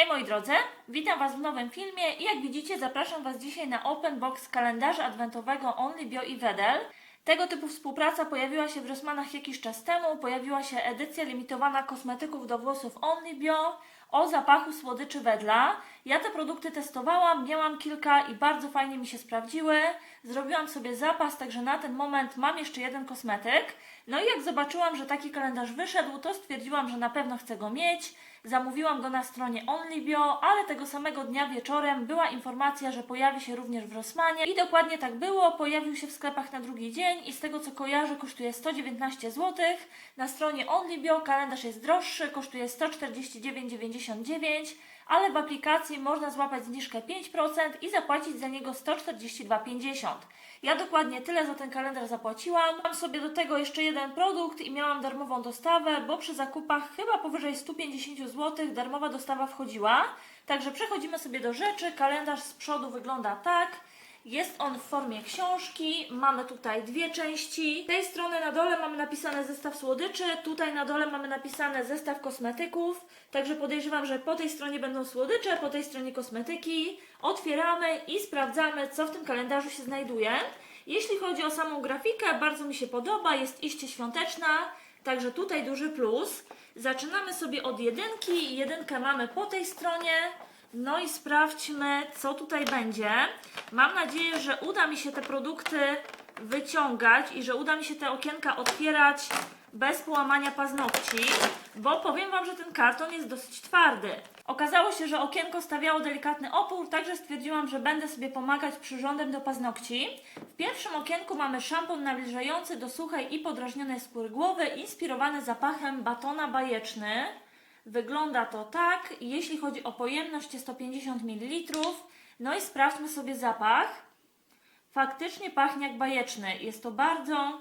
Hej moi drodzy, witam Was w nowym filmie i jak widzicie zapraszam Was dzisiaj na open box kalendarza adwentowego Only Bio i Wedel. Tego typu współpraca pojawiła się w Rossmanach jakiś czas temu, pojawiła się edycja limitowana kosmetyków do włosów Only Bio o zapachu słodyczy wedla. Ja te produkty testowałam, miałam kilka i bardzo fajnie mi się sprawdziły. Zrobiłam sobie zapas, także na ten moment mam jeszcze jeden kosmetyk. No i jak zobaczyłam, że taki kalendarz wyszedł, to stwierdziłam, że na pewno chcę go mieć. Zamówiłam go na stronie OnlyBio, ale tego samego dnia wieczorem była informacja, że pojawi się również w Rossmanie i dokładnie tak było. Pojawił się w sklepach na drugi dzień i z tego co kojarzę kosztuje 119 zł. Na stronie OnlyBio kalendarz jest droższy, kosztuje 149,99 ale w aplikacji można złapać zniżkę 5% i zapłacić za niego 142,50. Ja dokładnie tyle za ten kalendarz zapłaciłam. Mam sobie do tego jeszcze jeden produkt i miałam darmową dostawę, bo przy zakupach chyba powyżej 150 zł darmowa dostawa wchodziła. Także przechodzimy sobie do rzeczy. Kalendarz z przodu wygląda tak. Jest on w formie książki. Mamy tutaj dwie części. Z tej strony na dole mamy napisane zestaw słodyczy, tutaj na dole mamy napisane zestaw kosmetyków. Także podejrzewam, że po tej stronie będą słodycze, po tej stronie kosmetyki. Otwieramy i sprawdzamy, co w tym kalendarzu się znajduje. Jeśli chodzi o samą grafikę, bardzo mi się podoba, jest iście świąteczna. Także tutaj duży plus. Zaczynamy sobie od jedynki. Jedynkę mamy po tej stronie. No i sprawdźmy, co tutaj będzie. Mam nadzieję, że uda mi się te produkty wyciągać i że uda mi się te okienka otwierać bez połamania paznokci, bo powiem Wam, że ten karton jest dosyć twardy. Okazało się, że okienko stawiało delikatny opór, także stwierdziłam, że będę sobie pomagać przyrządem do paznokci. W pierwszym okienku mamy szampon nawilżający do suchej i podrażnionej skóry głowy, inspirowany zapachem batona bajeczny. Wygląda to tak. Jeśli chodzi o pojemność, jest to 50 ml. No i sprawdźmy sobie zapach. Faktycznie pachnie jak bajeczny. Jest to bardzo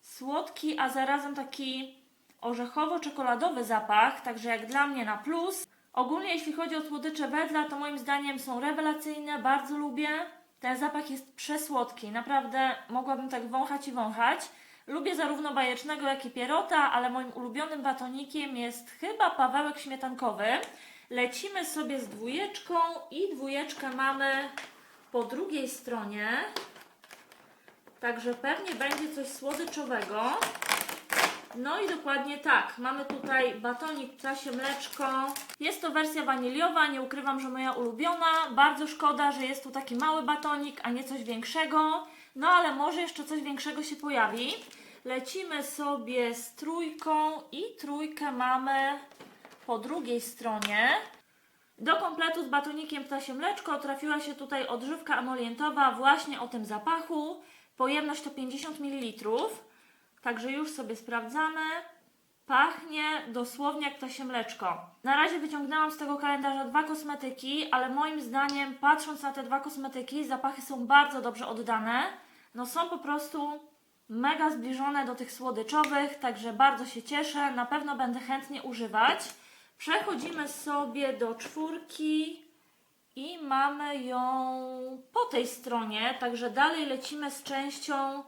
słodki, a zarazem taki orzechowo-czekoladowy zapach, także jak dla mnie na plus. Ogólnie jeśli chodzi o słodycze wedla, to moim zdaniem są rewelacyjne, bardzo lubię. Ten zapach jest przesłodki, naprawdę mogłabym tak wąchać i wąchać. Lubię zarówno bajecznego, jak i pierota, ale moim ulubionym batonikiem jest chyba pawełek śmietankowy. Lecimy sobie z dwójeczką i dwójeczkę mamy po drugiej stronie. Także pewnie będzie coś słodyczowego. No i dokładnie tak. Mamy tutaj batonik ptasie mleczko. Jest to wersja waniliowa, nie ukrywam, że moja ulubiona. Bardzo szkoda, że jest tu taki mały batonik, a nie coś większego. No ale może jeszcze coś większego się pojawi. Lecimy sobie z trójką i trójkę mamy po drugiej stronie. Do kompletu z batonikiem ptasie mleczko trafiła się tutaj odżywka emolientowa właśnie o tym zapachu. Pojemność to 50 ml. Także już sobie sprawdzamy. Pachnie dosłownie jak ptasie mleczko. Na razie wyciągnęłam z tego kalendarza dwa kosmetyki, ale moim zdaniem, patrząc na te dwa kosmetyki, zapachy są bardzo dobrze oddane. No są po prostu mega zbliżone do tych słodyczowych, także bardzo się cieszę. Na pewno będę chętnie używać. Przechodzimy sobie do czwórki i mamy ją po tej stronie, także dalej lecimy z częścią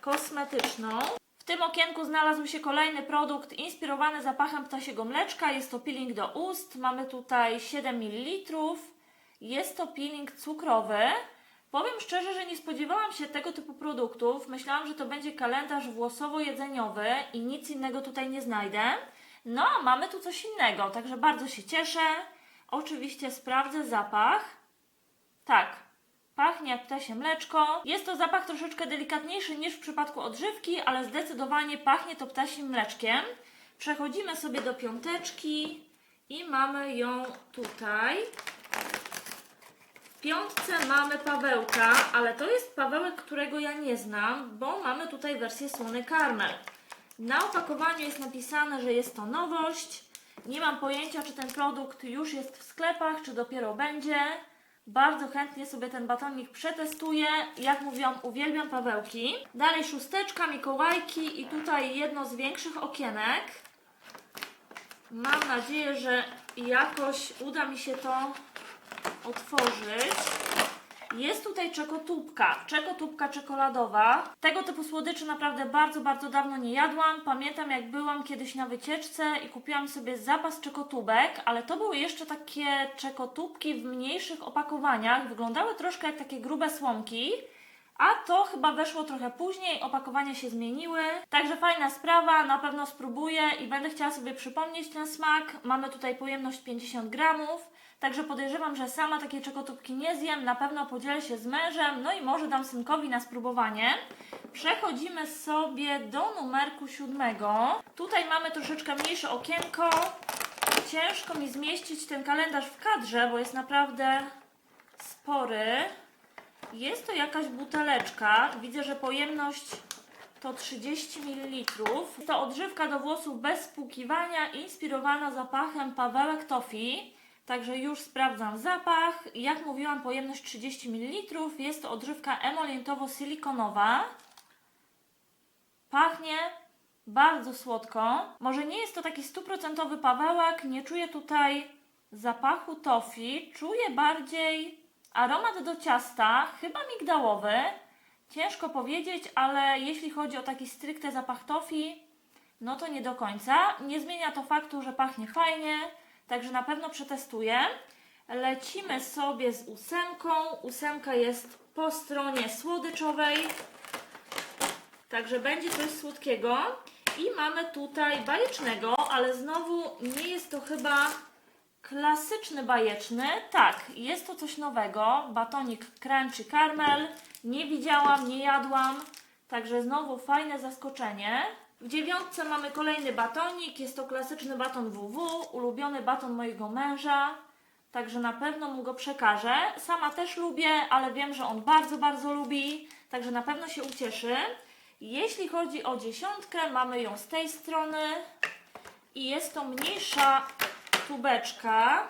kosmetyczną. W tym okienku znalazł się kolejny produkt inspirowany zapachem ptasiego mleczka. Jest to peeling do ust. Mamy tutaj 7 ml. Jest to peeling cukrowy. Powiem szczerze, że nie spodziewałam się tego typu produktów. Myślałam, że to będzie kalendarz włosowo-jedzeniowy i nic innego tutaj nie znajdę. No, a mamy tu coś innego, także bardzo się cieszę. Oczywiście sprawdzę zapach. Tak, pachnie jak ptasie mleczko. Jest to zapach troszeczkę delikatniejszy niż w przypadku odżywki, ale zdecydowanie pachnie to ptasim mleczkiem. Przechodzimy sobie do piąteczki i mamy ją tutaj. W piątce mamy Pawełka, ale to jest Pawełek, którego ja nie znam, bo mamy tutaj wersję słony karmel. Na opakowaniu jest napisane, że jest to nowość. Nie mam pojęcia, czy ten produkt już jest w sklepach, czy dopiero będzie. Bardzo chętnie sobie ten batonik przetestuję. Jak mówiłam, uwielbiam Pawełki. Dalej szósteczka, Mikołajki i tutaj jedno z większych okienek. Mam nadzieję, że jakoś uda mi się to otworzyć. Jest tutaj czekotubka, czekotubka czekoladowa. Tego typu słodyczy naprawdę bardzo, bardzo dawno nie jadłam. Pamiętam jak byłam kiedyś na wycieczce i kupiłam sobie zapas czekotubek, ale to były jeszcze takie czekotubki w mniejszych opakowaniach. Wyglądały troszkę jak takie grube słomki. A to chyba weszło trochę później, opakowania się zmieniły. Także fajna sprawa, na pewno spróbuję i będę chciała sobie przypomnieć ten smak. Mamy tutaj pojemność 50 gramów, także podejrzewam, że sama takie czekotubki nie zjem. Na pewno podzielę się z mężem, no i może dam synkowi na spróbowanie. Przechodzimy sobie do numerku siódmego. Tutaj mamy troszeczkę mniejsze okienko. Ciężko mi zmieścić ten kalendarz w kadrze, bo jest naprawdę spory. Jest to jakaś buteleczka. Widzę, że pojemność to 30 ml. To odżywka do włosów bez spłukiwania, inspirowana zapachem Pawełek Toffee. Także już sprawdzam zapach. Jak mówiłam, pojemność 30 ml. Jest to odżywka emolientowo-silikonowa. Pachnie bardzo słodko. Może nie jest to taki stuprocentowy pawełek, nie czuję tutaj zapachu tofi, czuję bardziej aromat do ciasta, chyba migdałowy. Ciężko powiedzieć, ale jeśli chodzi o taki stricte zapach tofi, no to nie do końca. Nie zmienia to faktu, że pachnie fajnie, także na pewno przetestuję. Lecimy sobie z ósemką. Ósemka jest po stronie słodyczowej. Także będzie coś słodkiego. I mamy tutaj bajecznego, ale znowu nie jest to chyba klasyczny bajeczny. Tak, jest to coś nowego. Batonik Crunchy Caramel. Nie widziałam, nie jadłam. Także znowu fajne zaskoczenie. W dziewiątce mamy kolejny batonik. Jest to klasyczny baton WW, ulubiony baton mojego męża. Także na pewno mu go przekażę. Sama też lubię, ale wiem, że on bardzo, bardzo lubi. Także na pewno się ucieszy. Jeśli chodzi o dziesiątkę, mamy ją z tej strony i jest to mniejsza tubeczka.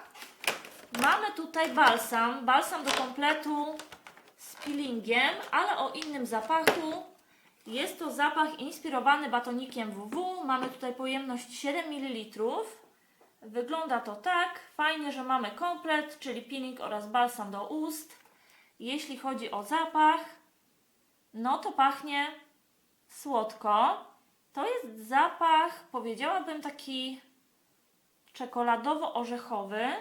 Mamy tutaj balsam, balsam do kompletu z peelingiem, ale o innym zapachu. Jest to zapach inspirowany batonikiem WW. Mamy tutaj pojemność 7 ml. Wygląda to tak. Fajnie, że mamy komplet, czyli peeling oraz balsam do ust. Jeśli chodzi o zapach, no to pachnie słodko. To jest zapach, powiedziałabym, taki czekoladowo-orzechowy,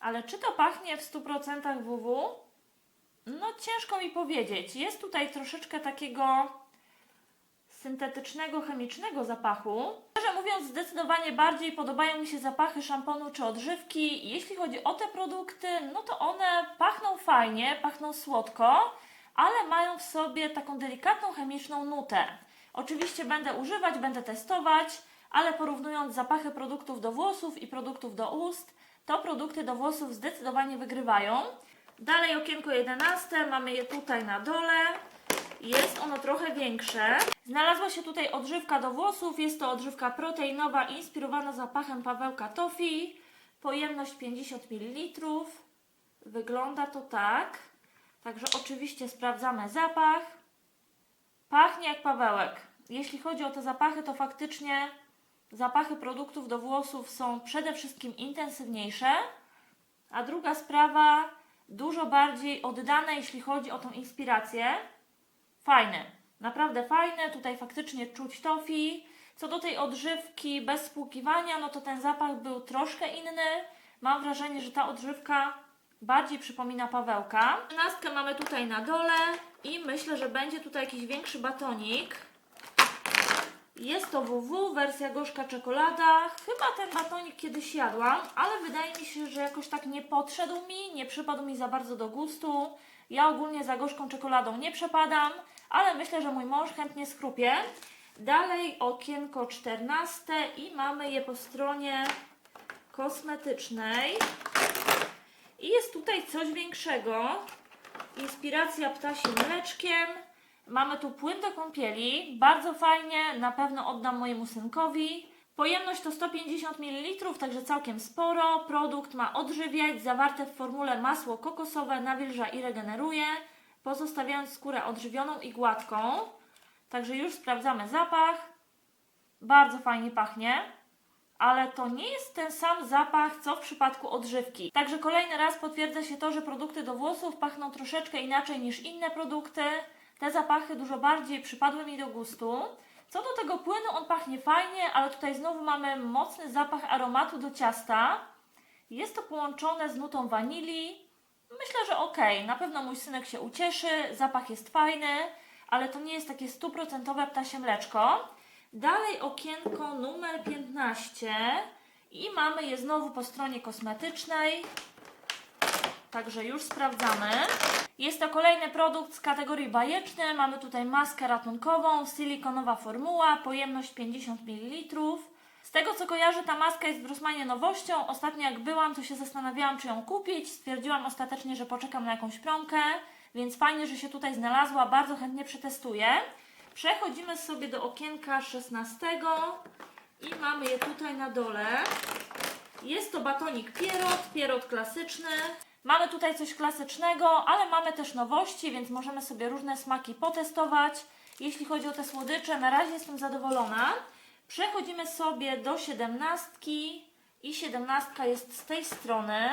ale czy to pachnie w 100% WW? No ciężko mi powiedzieć. Jest tutaj troszeczkę takiego syntetycznego, chemicznego zapachu. Szczerze mówiąc, zdecydowanie bardziej podobają mi się zapachy szamponu czy odżywki. Jeśli chodzi o te produkty, no to one pachną fajnie, pachną słodko, ale mają w sobie taką delikatną chemiczną nutę. Oczywiście będę używać, będę testować, ale porównując zapachy produktów do włosów i produktów do ust, to produkty do włosów zdecydowanie wygrywają. Dalej okienko 11, mamy je tutaj na dole. Jest ono trochę większe. Znalazła się tutaj odżywka do włosów. Jest to odżywka proteinowa inspirowana zapachem Pawełka Toffee. Pojemność 50 ml. Wygląda to tak. Także oczywiście sprawdzamy zapach. Pachnie jak Pawełek. Jeśli chodzi o te zapachy, to faktycznie zapachy produktów do włosów są przede wszystkim intensywniejsze. A druga sprawa, dużo bardziej oddane, jeśli chodzi o tą inspirację. Fajne, naprawdę fajne. Tutaj faktycznie czuć tofi. Co do tej odżywki bez spłukiwania, no to ten zapach był troszkę inny. Mam wrażenie, że ta odżywka bardziej przypomina Pawełka. Trzynastkę mamy tutaj na dole i myślę, że będzie tutaj jakiś większy batonik. Jest to WW, wersja gorzka czekolada. Chyba ten batonik kiedyś jadłam, ale wydaje mi się, że jakoś tak nie podszedł mi, nie przypadł mi za bardzo do gustu. Ja ogólnie za gorzką czekoladą nie przepadam, ale myślę, że mój mąż chętnie skrupie. Dalej okienko 14 i mamy je po stronie kosmetycznej. I jest tutaj coś większego. Inspiracja ptasim mleczkiem. Mamy tu płyn do kąpieli. Bardzo fajnie, na pewno oddam mojemu synkowi. Pojemność to 150 ml, także całkiem sporo. Produkt ma odżywiać, zawarte w formule masło kokosowe, nawilża i regeneruje, pozostawiając skórę odżywioną i gładką. Także już sprawdzamy zapach. Bardzo fajnie pachnie. ale to nie jest ten sam zapach, co w przypadku odżywki. Także kolejny raz potwierdza się to, że produkty do włosów pachną troszeczkę inaczej niż inne produkty. Te zapachy dużo bardziej przypadły mi do gustu. Co do tego płynu, on pachnie fajnie, ale tutaj znowu mamy mocny zapach aromatu do ciasta. Jest to połączone z nutą wanilii. Myślę, że okej, na pewno mój synek się ucieszy, zapach jest fajny, ale to nie jest takie stuprocentowe ptasie mleczko. Dalej okienko numer 15 i mamy je znowu po stronie kosmetycznej. Także już sprawdzamy. Jest to kolejny produkt z kategorii bajeczny. Mamy tutaj maskę ratunkową, silikonowa formuła, pojemność 50 ml. Z tego co kojarzę, ta maska jest w Rossmanie nowością. Ostatnio jak byłam, to się zastanawiałam, czy ją kupić. Stwierdziłam ostatecznie, że poczekam na jakąś promkę, więc fajnie, że się tutaj znalazła. Bardzo chętnie przetestuję. Przechodzimy sobie do okienka 16 i mamy je tutaj na dole. Jest to batonik Pierrot, Pierrot klasyczny. Mamy tutaj coś klasycznego, ale mamy też nowości, więc możemy sobie różne smaki potestować. Jeśli chodzi o te słodycze, na razie jestem zadowolona. Przechodzimy sobie do siedemnastki i siedemnastka jest z tej strony.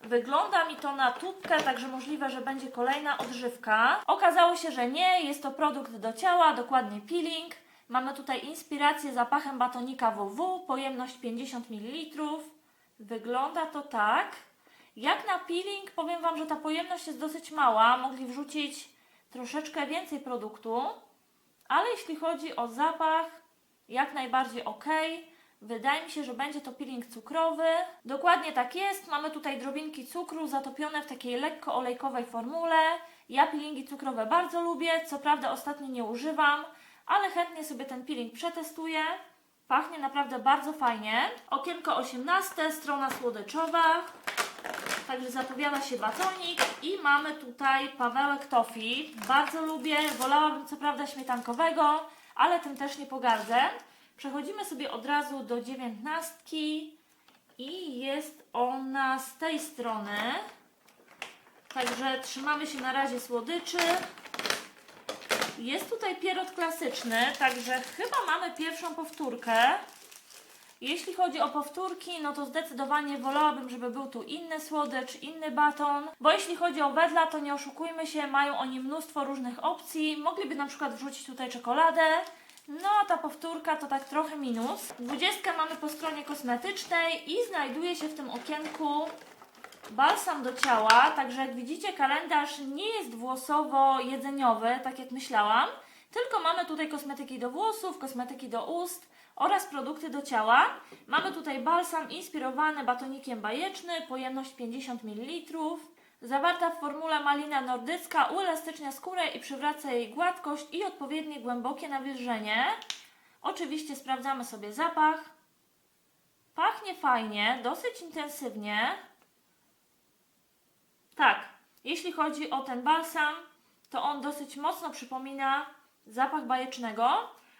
Wygląda mi to na tubkę, także możliwe, że będzie kolejna odżywka. Okazało się, że nie, jest to produkt do ciała, dokładnie peeling. Mamy tutaj inspirację zapachem batonika WW, pojemność 50 ml. Wygląda to tak. Jak na peeling, powiem Wam, że ta pojemność jest dosyć mała. Mogli wrzucić troszeczkę więcej produktu, ale jeśli chodzi o zapach, jak najbardziej ok. Wydaje mi się, że będzie to peeling cukrowy. Dokładnie tak jest. Mamy tutaj drobinki cukru zatopione w takiej lekko olejkowej formule. Ja peelingi cukrowe bardzo lubię. Co prawda ostatnio nie używam, ale chętnie sobie ten peeling przetestuję. Pachnie naprawdę bardzo fajnie. Okienko 18, strona słodyczowa. Także zapowiada się batonik i mamy tutaj Pawełek Tofi. Bardzo lubię, wolałabym co prawda śmietankowego, ale tym też nie pogardzę. Przechodzimy sobie od razu do dziewiętnastki i jest ona z tej strony. Także trzymamy się na razie słodyczy. Jest tutaj pierot klasyczny, także chyba mamy pierwszą powtórkę. Jeśli chodzi o powtórki, no to zdecydowanie wolałabym, żeby był tu inny słodycz, inny baton, bo jeśli chodzi o wedla, to nie oszukujmy się, mają oni mnóstwo różnych opcji. Mogliby na przykład wrzucić tutaj czekoladę, no a ta powtórka to tak trochę minus. Dwudziestkę mamy po stronie kosmetycznej i znajduje się w tym okienku balsam do ciała, także jak widzicie kalendarz nie jest włosowo-jedzeniowy, tak jak myślałam, tylko mamy tutaj kosmetyki do włosów, kosmetyki do ust oraz produkty do ciała. Mamy tutaj balsam inspirowany batonikiem bajeczny, pojemność 50 ml. Zawarta w formule malina nordycka uelastycznia skórę i przywraca jej gładkość i odpowiednie głębokie nawilżenie. Oczywiście sprawdzamy sobie zapach. Pachnie fajnie, dosyć intensywnie. Tak, jeśli chodzi o ten balsam, to on dosyć mocno przypomina zapach bajecznego,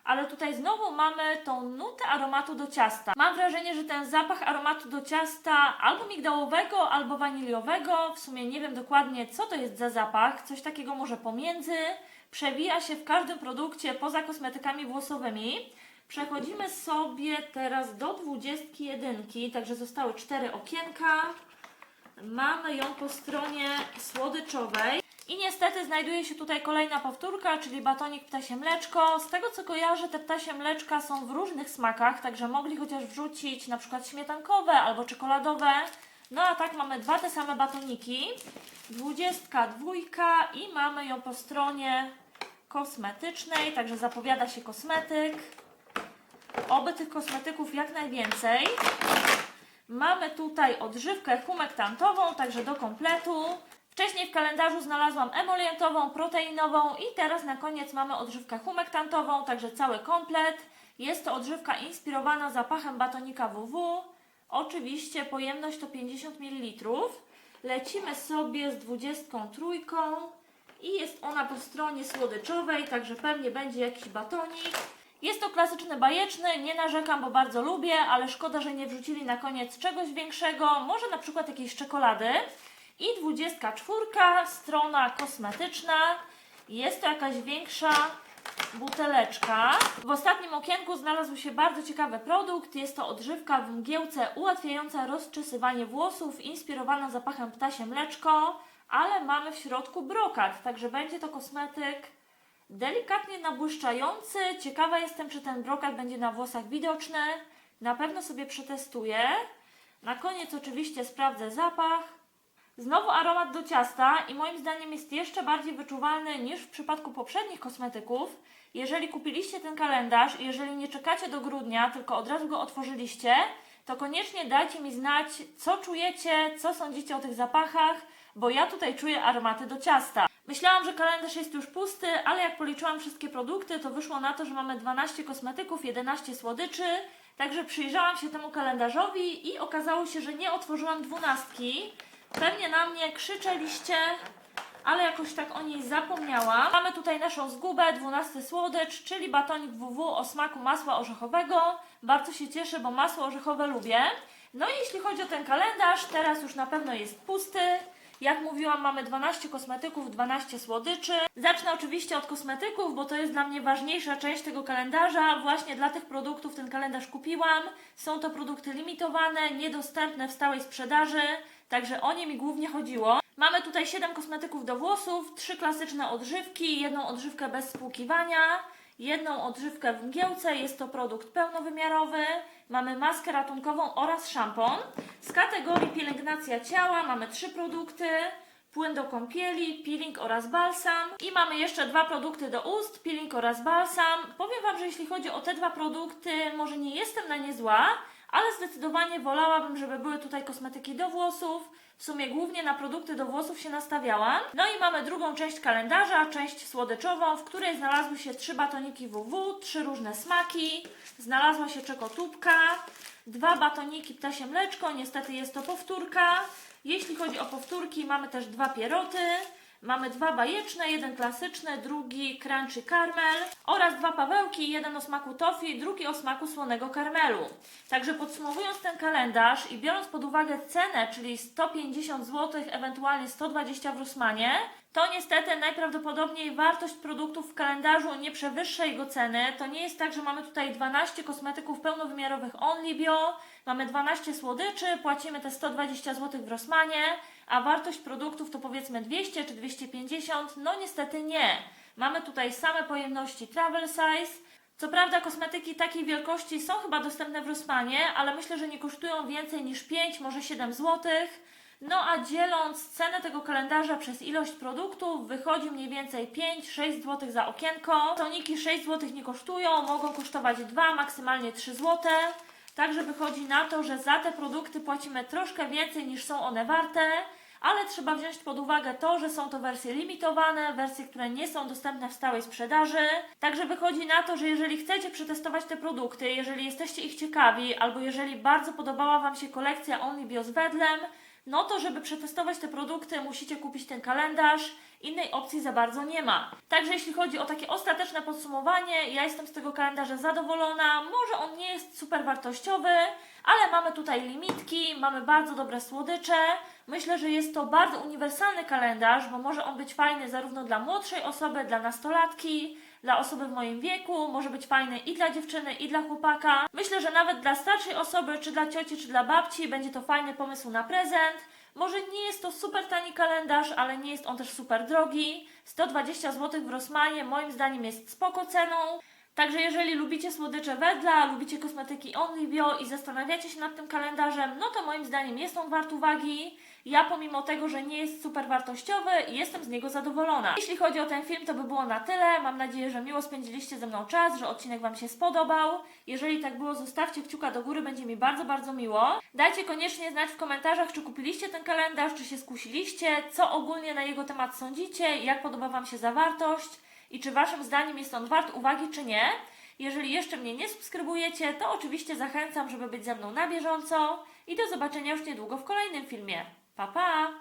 ale tutaj znowu mamy tą nutę aromatu do ciasta. Mam wrażenie, że ten zapach aromatu do ciasta albo migdałowego, albo waniliowego, w sumie nie wiem dokładnie co to jest za zapach, coś takiego może pomiędzy, przewija się w każdym produkcie poza kosmetykami włosowymi. Przechodzimy sobie teraz do 21, także zostały cztery okienka. Mamy ją po stronie słodyczowej. I niestety znajduje się tutaj kolejna powtórka, czyli batonik ptasie mleczko. Z tego co kojarzę, te ptasie mleczka są w różnych smakach, także mogli chociaż wrzucić na przykład śmietankowe albo czekoladowe. No a tak mamy dwa te same batoniki. Dwudziestka dwójka i mamy ją po stronie kosmetycznej, także zapowiada się kosmetyk. Oby tych kosmetyków jak najwięcej. Mamy tutaj odżywkę humektantową, także do kompletu. Wcześniej w kalendarzu znalazłam emolientową, proteinową i teraz na koniec mamy odżywkę humektantową, także cały komplet. Jest to odżywka inspirowana zapachem batonika WW. Oczywiście pojemność to 50 ml. Lecimy sobie z 23 i jest ona po stronie słodyczowej, także pewnie będzie jakiś batonik. Jest to klasyczny bajeczny, nie narzekam, bo bardzo lubię, ale szkoda, że nie wrzucili na koniec czegoś większego, może na przykład jakiejś czekolady. I 24, strona kosmetyczna. Jest to jakaś większa buteleczka. W ostatnim okienku znalazł się bardzo ciekawy produkt. Jest to odżywka w mgiełce ułatwiająca rozczesywanie włosów, inspirowana zapachem ptasie mleczko, ale mamy w środku brokat, także będzie to kosmetyk delikatnie nabłyszczający. Ciekawa jestem, czy ten brokat będzie na włosach widoczny. Na pewno sobie przetestuję. Na koniec oczywiście sprawdzę zapach. Znowu aromat do ciasta i moim zdaniem jest jeszcze bardziej wyczuwalny niż w przypadku poprzednich kosmetyków. Jeżeli kupiliście ten kalendarz i jeżeli nie czekacie do grudnia, tylko od razu go otworzyliście, to koniecznie dajcie mi znać, co czujecie, co sądzicie o tych zapachach, bo ja tutaj czuję aromaty do ciasta. Myślałam, że kalendarz jest już pusty, ale jak policzyłam wszystkie produkty, to wyszło na to, że mamy 12 kosmetyków, 11 słodyczy. Także przyjrzałam się temu kalendarzowi i okazało się, że nie otworzyłam dwunastki. Pewnie na mnie krzyczeliście, ale jakoś tak o niej zapomniałam. Mamy tutaj naszą zgubę, 12 słodycz, czyli batonik WW o smaku masła orzechowego. Bardzo się cieszę, bo masło orzechowe lubię. No i jeśli chodzi o ten kalendarz, teraz już na pewno jest pusty. Jak mówiłam, mamy 12 kosmetyków, 12 słodyczy. Zacznę oczywiście od kosmetyków, bo to jest dla mnie ważniejsza część tego kalendarza. Właśnie dla tych produktów ten kalendarz kupiłam. Są to produkty limitowane, niedostępne w stałej sprzedaży, także o nie mi głównie chodziło. Mamy tutaj 7 kosmetyków do włosów, 3 klasyczne odżywki, jedną odżywkę bez spłukiwania, jedną odżywkę w mgiełce, jest to produkt pełnowymiarowy. Mamy maskę ratunkową oraz szampon. Z kategorii pielęgnacja ciała mamy trzy produkty. Płyn do kąpieli, peeling oraz balsam. I mamy jeszcze dwa produkty do ust, peeling oraz balsam. Powiem Wam, że jeśli chodzi o te dwa produkty, może nie jestem na nie zła, ale zdecydowanie wolałabym, żeby były tutaj kosmetyki do włosów. W sumie głównie na produkty do włosów się nastawiałam. No i mamy drugą część kalendarza, część słodyczową, w której znalazły się trzy batoniki WW, trzy różne smaki. Znalazła się czekotubka, dwa batoniki ptasie mleczko, niestety jest to powtórka. Jeśli chodzi o powtórki, mamy też dwa pieroty. Mamy dwa bajeczne, jeden klasyczny, drugi crunchy caramel oraz dwa pawełki, jeden o smaku toffee, drugi o smaku słonego karmelu. Także podsumowując ten kalendarz i biorąc pod uwagę cenę, czyli 150 zł, ewentualnie 120 w Rossmanie, to niestety najprawdopodobniej wartość produktów w kalendarzu nie przewyższa jego ceny. To nie jest tak, że mamy tutaj 12 kosmetyków pełnowymiarowych Only Bio, mamy 12 słodyczy, płacimy te 120 zł w Rossmanie, a wartość produktów to powiedzmy 200 czy 250. No niestety nie. Mamy tutaj same pojemności travel size. Co prawda kosmetyki takiej wielkości są chyba dostępne w Rossmanie, ale myślę, że nie kosztują więcej niż 5, może 7 zł. No a dzieląc cenę tego kalendarza przez ilość produktów, wychodzi mniej więcej 5-6 zł za okienko. Toniki 6 zł nie kosztują, mogą kosztować 2, maksymalnie 3 zł. Także wychodzi na to, że za te produkty płacimy troszkę więcej niż są one warte, ale trzeba wziąć pod uwagę to, że są to wersje limitowane, wersje, które nie są dostępne w stałej sprzedaży. Także wychodzi na to, że jeżeli chcecie przetestować te produkty, jeżeli jesteście ich ciekawi, albo jeżeli bardzo podobała Wam się kolekcja Only Bio Wedlem, no to żeby przetestować te produkty, musicie kupić ten kalendarz. Innej opcji za bardzo nie ma. Także jeśli chodzi o takie ostateczne podsumowanie, ja jestem z tego kalendarza zadowolona. Może on nie jest super wartościowy, ale mamy tutaj limitki, mamy bardzo dobre słodycze. Myślę, że jest to bardzo uniwersalny kalendarz, bo może on być fajny zarówno dla młodszej osoby, dla nastolatki, dla osoby w moim wieku, może być fajny i dla dziewczyny, i dla chłopaka. Myślę, że nawet dla starszej osoby, czy dla cioci, czy dla babci będzie to fajny pomysł na prezent. Może nie jest to super tani kalendarz, ale nie jest on też super drogi. 120 zł w Rossmanie moim zdaniem jest spoko ceną. Także jeżeli lubicie słodycze Wedla, lubicie kosmetyki Only Bio i zastanawiacie się nad tym kalendarzem, no to moim zdaniem jest on wart uwagi. Ja pomimo tego, że nie jest super wartościowy, jestem z niego zadowolona. Jeśli chodzi o ten film, to by było na tyle. Mam nadzieję, że miło spędziliście ze mną czas, że odcinek Wam się spodobał. Jeżeli tak było, zostawcie kciuka do góry, będzie mi bardzo, bardzo miło. Dajcie koniecznie znać w komentarzach, czy kupiliście ten kalendarz, czy się skusiliście, co ogólnie na jego temat sądzicie, jak podoba Wam się zawartość i czy Waszym zdaniem jest on wart uwagi, czy nie. Jeżeli jeszcze mnie nie subskrybujecie, to oczywiście zachęcam, żeby być ze mną na bieżąco i do zobaczenia już niedługo w kolejnym filmie. Pa, pa!